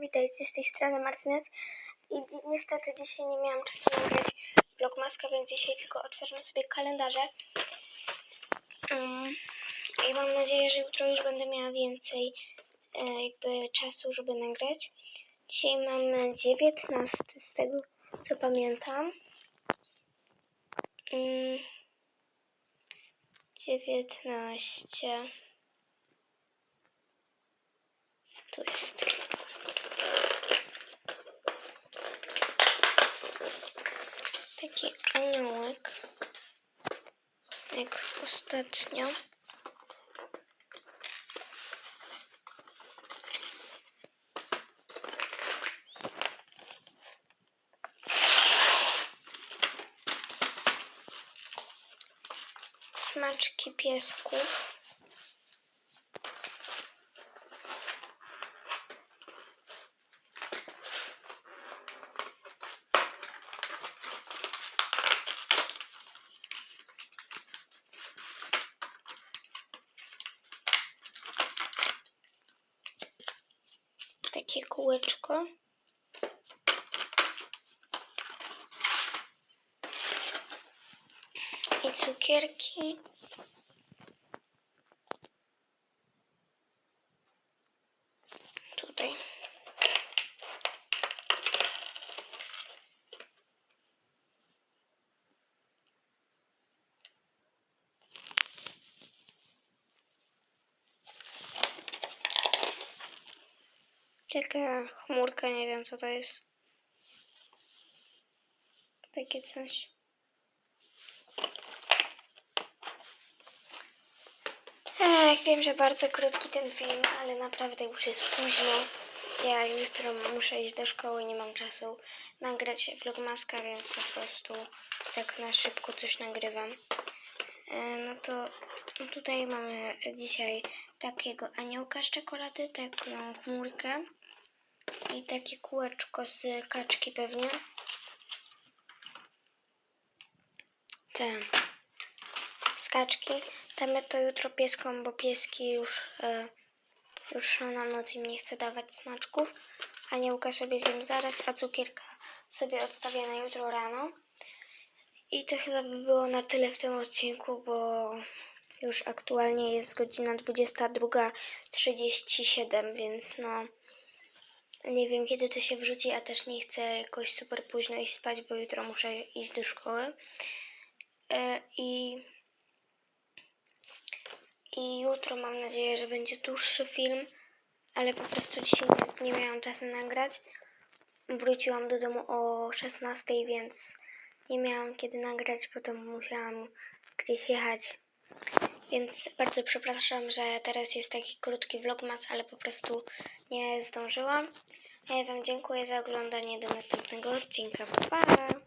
witajcie z tej strony Martinez i niestety dzisiaj nie miałam czasu nagrać vlogmaska, więc dzisiaj tylko otworzę sobie kalendarze um, i mam nadzieję, że jutro już będę miała więcej e, jakby czasu, żeby nagrać. Dzisiaj mamy 19 z tego co pamiętam. Mm, 19 tu jest. Taki aniołek. Jak ostatnio. Smaczki piesków. Takie kółeczko. I cukierki. Tutaj. Taka chmurka, nie wiem co to jest. Takie coś. Ech, wiem, że bardzo krótki ten film, ale naprawdę już jest późno. Ja jutro muszę iść do szkoły, nie mam czasu nagrać vlogmaska, więc po prostu tak na szybko coś nagrywam. E, No to tutaj mamy dzisiaj takiego aniołka z czekolady, taką chmurkę i takie kółeczko z kaczki pewnie. Te skaczki. Damy to jutro pieskom, bo pieski już, e, już na noc im nie chcę dawać smaczków. Aniołka sobie zjem zaraz, a cukierka sobie odstawię na jutro rano. I to chyba by było na tyle w tym odcinku, bo już aktualnie jest godzina 22.37, więc no nie wiem kiedy to się wrzuci, a też nie chcę jakoś super późno iść spać, bo jutro muszę iść do szkoły. E, I i jutro mam nadzieję, że będzie dłuższy film, ale po prostu dzisiaj nie, miałam czasu nagrać. Wróciłam do domu o 16, więc nie miałam kiedy nagrać, potem musiałam gdzieś jechać. Więc bardzo przepraszam, że teraz jest taki krótki vlogmas, ale po prostu nie zdążyłam. Ja Wam dziękuję za oglądanie. Do następnego odcinka. Pa!